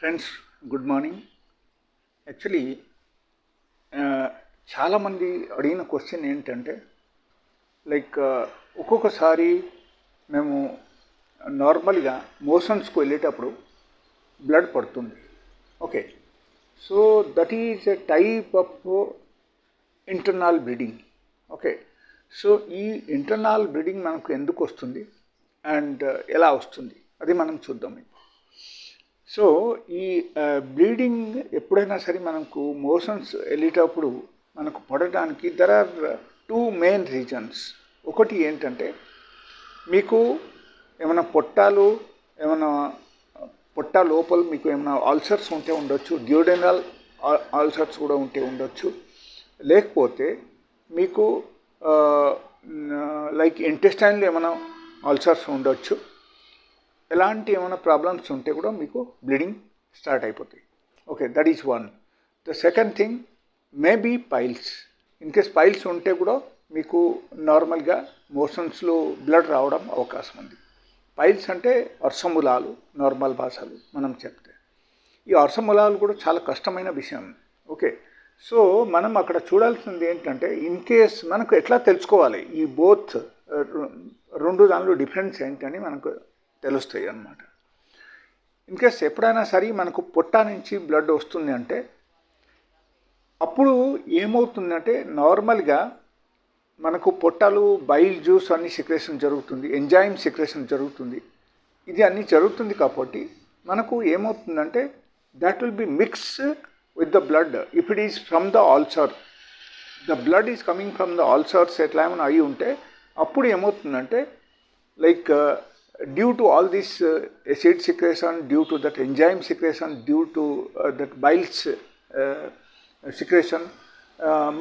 Friends good morning actually చాలామంది అడిగిన question ఏంటంటే లైక్ uh, ఒక్కొక్కసారి మేము నార్మల్గా మోషన్స్కి వెళ్ళేటప్పుడు బ్లడ్ పడుతుంది. Okay so that is a type of internal bleeding okay so ఈ ఇంటర్నల్ బ్లీడింగ్ మనకు ఎందుకు వస్తుంది? అండ్ uh, ఎలా వస్తుంది? అది మనం చూద్దాం. సో ఈ బ్లీడింగ్ ఎప్పుడైనా సరే మనకు మోషన్స్ వెళ్ళేటప్పుడు మనకు పడడానికి there are two main reasons ఒకటి ఏంటంటే మీకు ఏమైనా పొట్టాలు ఏమైనా పొట్ట లోపల మీకు ఏమైనా ఆల్సర్స్ ఉంటే ఉండొచ్చు డ్యూడెనల్ ఆల్సర్స్ కూడా ఉంటే ఉండొచ్చు. లేకపోతే మీకు లైక్ ఇంటెస్టైన్లో ఏమైనా ఆల్సర్స్ ఉండొచ్చు. ఎలాంటి ఏమైనా ప్రాబ్లమ్స్ ఉంటే కూడా మీకు బ్లీడింగ్ స్టార్ట్ అయిపోతాయి. Okay that is one the second thing maybe piles in case piles ఉంటే కూడా మీకు నార్మల్గా మోషన్స్లో బ్లడ్ రావడం అవకాశం ఉంది. పైల్స్ అంటే అర్సములాలు నార్మల్ భాషలు మనం చెప్తే. ఈ అర్సములాలు కూడా చాలా కష్టమైన విషయం. ఓకే సో మనం అక్కడ చూడాల్సింది ఏంటంటే ఇన్ కేస్ మనకు ఎట్లా తెలుసుకోవాలి? ఈ బోత్ రెండు దానిలో డిఫరెన్స్ ఏంటని మనకు తెలుస్తాయి అన్నమాట. ఇన్కేస్ ఎప్పుడైనా సరే మనకు పొట్ట నుంచి బ్లడ్ వస్తుంది అంటే అప్పుడు ఏమవుతుందంటే నార్మల్గా మనకు పొట్టలు బైల్ జ్యూస్ అన్ని సెక్రేషన్ జరుగుతుంది ఎంజైమ్ సెక్రేషన్ జరుగుతుంది. ఇది అన్నీ జరుగుతుంది కాబట్టి మనకు ఏమవుతుందంటే that will be mix with the blood if it is from the ulcer the blood is coming from the ulcers ఎట్లా ఏమైనా అయి ఉంటే అప్పుడు ఏమవుతుందంటే like due to all this acid secretion due to that enzyme secretion due to that biles secretion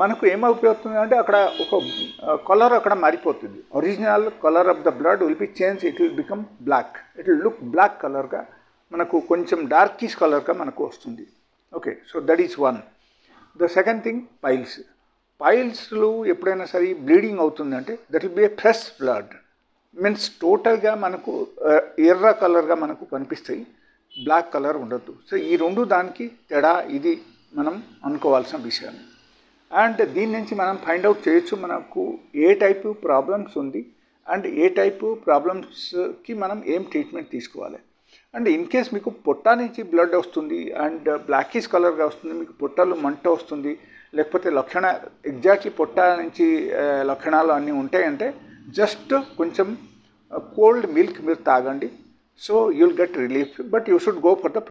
మనకు ఏమైపోతుంది అంటే అక్కడ ఒక కలర్ అక్కడ మారిపోతుంది. Original colour of the blood will be change it will become black it will look black కలర్గా మనకు కొంచెం డార్కిష్ కలర్గా మనకు వస్తుంది. Okay so that is one the second thing piles పైల్స్లు ఎప్పుడైనా సరే బ్లీడింగ్ అవుతుందంటే that will be a fresh blood means టోటల్గా మనకు ఎర్ర కలర్గా మనకు కనిపిస్తాయి. బ్లాక్ కలర్ ఉండద్దు. సో ఈ రెండు దానికి తేడా ఇది మనం అనుకోవాల్సిన విషయం. అండ్ దీని నుంచి మనం ఫైండ్ అవుట్ చేయొచ్చు మనకు ఏ టైపు ప్రాబ్లమ్స్ ఉంది అండ్ ఏ టైపు ప్రాబ్లమ్స్కి మనం ఏం ట్రీట్మెంట్ తీసుకోవాలి. అండ్ ఇన్ కేస్ మీకు పొట్ట నుంచి బ్లడ్ వస్తుంది అండ్ బ్లాకిష్ కలర్గా వస్తుంది మీకు పొట్టలు మంట వస్తుంది లేకపోతే లక్షణ ఎగ్జాక్ట్లీ పొట్ట నుంచి లక్షణాలు అన్నీ ఉంటాయంటే జస్ట్ కొంచెం కోల్డ్ మిల్క్ మీరు తాగండి. So you'll get relief but you should go for the